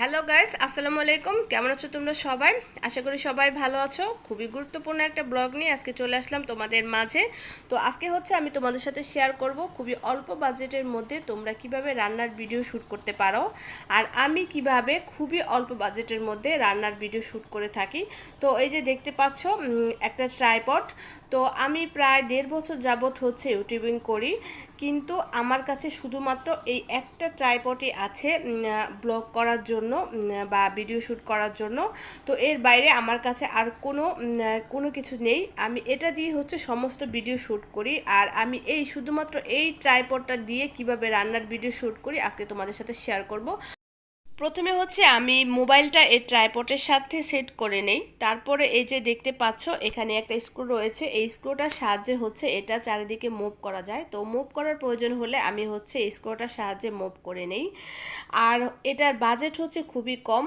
Hello guys আসসালামু আলাইকুম কেমন আছো তোমরা সবাই? আশা করি সবাই ভালো আছো। খুবই গুরুত্বপূর্ণ একটা ব্লগ নিয়ে আজকে চলে আসলাম তোমাদের মাঝে। তো আজকে হচ্ছে আমি তোমাদের সাথে শেয়ার করব খুবই অল্প বাজেটের মধ্যে তোমরা কীভাবে রান্নার ভিডিও শ্যুট করতে পারো আর আমি কীভাবে খুবই অল্প বাজেটের মধ্যে রান্নার ভিডিও শ্যুট করে থাকি। তো এই যে দেখতে পাচ্ছ একটা ট্রাইপড তো আমি প্রায় দেড় বছর যাবৎ হচ্ছে ইউটিউবিং করি। কিন্তু আমার কাছে শুধুমাত্র এই একটা ট্রাইপডই আছে ব্লগ করার জন্য। উম, বা ভিডিও শ্যুট করার জন্য। তো এর বাইরে আমার কাছে আর কোনো কোনো কিছু নেই। আমি এটা দিয়ে হচ্ছে সমস্ত ভিডিও শ্যুট করি। আর আমি এই শুধুমাত্র এই ট্রাইপডটা দিয়ে কীভাবে রান্নার ভিডিও শ্যুট করি আজকে তোমাদের সাথে শেয়ার করব। প্রথমে হচ্ছে আমি মোবাইলটা এই ট্রাইপটের সাথে সেট করে নেই। তারপরে এই যে দেখতে পাচ্ছ, এখানে একটা স্ক্রু রয়েছে। এই স্ক্রুটার সাহায্যে হচ্ছে এটা চারিদিকে মুভ করা যায়। তো মুভ করার প্রয়োজন হলে আমি হচ্ছে এই স্ক্রুটার সাহায্যে মুভ করে নেই। আর এটার বাজেট হচ্ছে খুবই কম।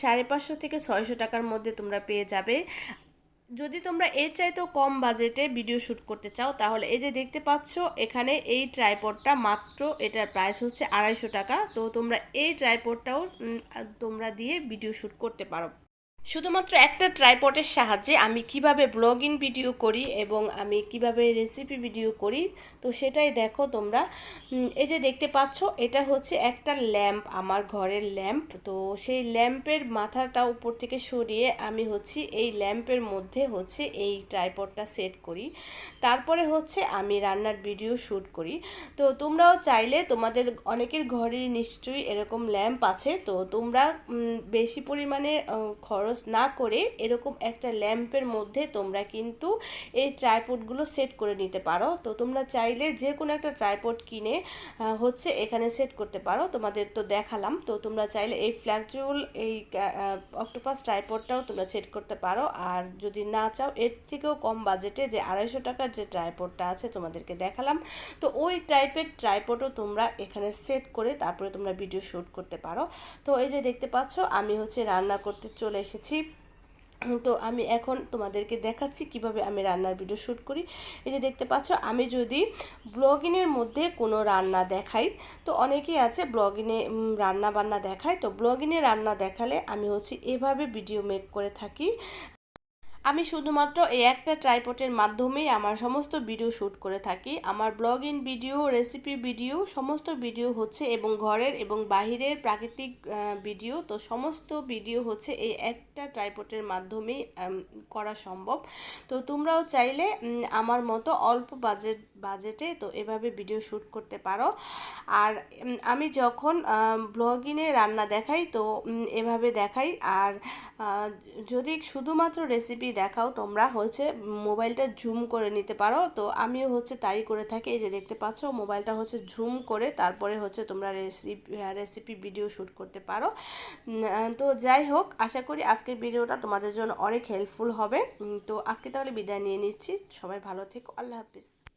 সাড়ে পাঁচশো থেকে ছয়শো টাকার মধ্যে তোমরা পেয়ে যাবে। যদি তোমরা এর চাইতেও কম বাজেটে ভিডিও শ্যুট করতে চাও, তাহলে এই যে দেখতে পাচ্ছ, এখানে এই ট্রাইপডটা মাত্র এটার প্রাইস হচ্ছে আড়াইশো টাকা। তো তোমরা এই ট্রাইপডটাও তোমরা দিয়ে ভিডিও শ্যুট করতে পারো। শুধুমাত্র একটা ট্রাইপটের সাহায্যে আমি কীভাবে ব্লগিং ভিডিও করি এবং আমি কীভাবে রেসিপি ভিডিও করি তো সেটাই দেখো তোমরা। এই যে দেখতে পাচ্ছ এটা হচ্ছে একটা ল্যাম্প আমার ঘরের ল্যাম্প। তো সেই ল্যাম্পের মাথাটা উপর থেকে সরিয়ে আমি হচ্ছে এই ল্যাম্পের মধ্যে হচ্ছে এই ট্রাইপডটা সেট করি। তারপরে হচ্ছে আমি রান্নার ভিডিও শ্যুট করি। তো তোমরাও চাইলে তোমাদের অনেকের ঘরে নিশ্চয়ই এরকম ল্যাম্প আছে তো তোমরা বেশি পরিমাণে আহ, খরচ না করে এরকম একটা ল্যাম্পের মধ্যে তোমরা কিন্তু এই ট্রাইপডগুলো সেট করে নিতে পারো। তো তোমরা চাইলে যে কোনো একটা ট্রাইপড কিনে হচ্ছে এখানে সেট করতে পারো। তোমাদের তো দেখালাম। তো তোমরা চাইলে এই ফ্ল্যাক্সিবল এই অক্টোপাস ট্রাইপডটাও তোমরা সেট করতে পারো। আর যদি না চাও, এর থেকেও কম বাজেটে যে আড়াইশো টাকার যে ট্রাইপডটা আছে তোমাদেরকে দেখালাম। তো ওই টাইপের ট্রাইপডও তোমরা এখানে সেট করে তারপরে তোমরা ভিডিও শ্যুট করতে পারো। তো এই যে দেখতে পাচ্ছ, আমি হচ্ছে রান্না করতে চলে এসেছি। তো আমি এখন তোমাদেরকে দেখাচ্ছি কীভাবে আমি রান্নার ভিডিও শ্যুট করি। এই যে দেখতে পাচ্ছ, আমি যদি ব্লগিংয়ের মধ্যে কোনো রান্না দেখাই, তো অনেকেই আছে ব্লগিনে রান্না বান্না দেখায়। তো ব্লগিনে রান্না দেখালে আমি হচ্ছে এভাবে ভিডিও মেক করে থাকি। আমি শুধুমাত্র এই একটা ট্রাইপটের মাধ্যমেই আমার সমস্ত ভিডিও শ্যুট করে থাকি। আমার blog in video recipe video সমস্ত ভিডিও হচ্ছে এবং ঘরের এবং বাহিরের প্রাকৃতিক ভিডিও তো সমস্ত ভিডিও হচ্ছে এই একটা ট্রাইপটের মাধ্যমেই করা সম্ভব। তো তোমরাও চাইলে আমার মতো অল্প বাজেট বাজেটে তো এভাবে ভিডিও শ্যুট করতে পারো। আর আমি যখন ব্লগিনে রান্না দেখাই, তো এভাবে দেখাই। আর যদি শুধুমাত্র রেসিপি দেখাও, তোমরা হচ্ছে মোবাইলটা ঝুম করে নিতে পারো। তো আমিও হচ্ছে তাই করে থাকি। এই যে দেখতে পাচ্ছ, মোবাইলটা হচ্ছে ঝুম করে তারপরে হচ্ছে তোমরা রেসিপি রেসিপি ভিডিও শ্যুট করতে পারো। তো যাই হোক, আশা করি আজকের ভিডিওটা তোমাদের জন্য অনেক হেল্পফুল হবে। তো আজকে তাহলে বিদায় নিয়ে নিচ্ছি। সবাই ভালো থেকো। আল্লাহ হাফিজ।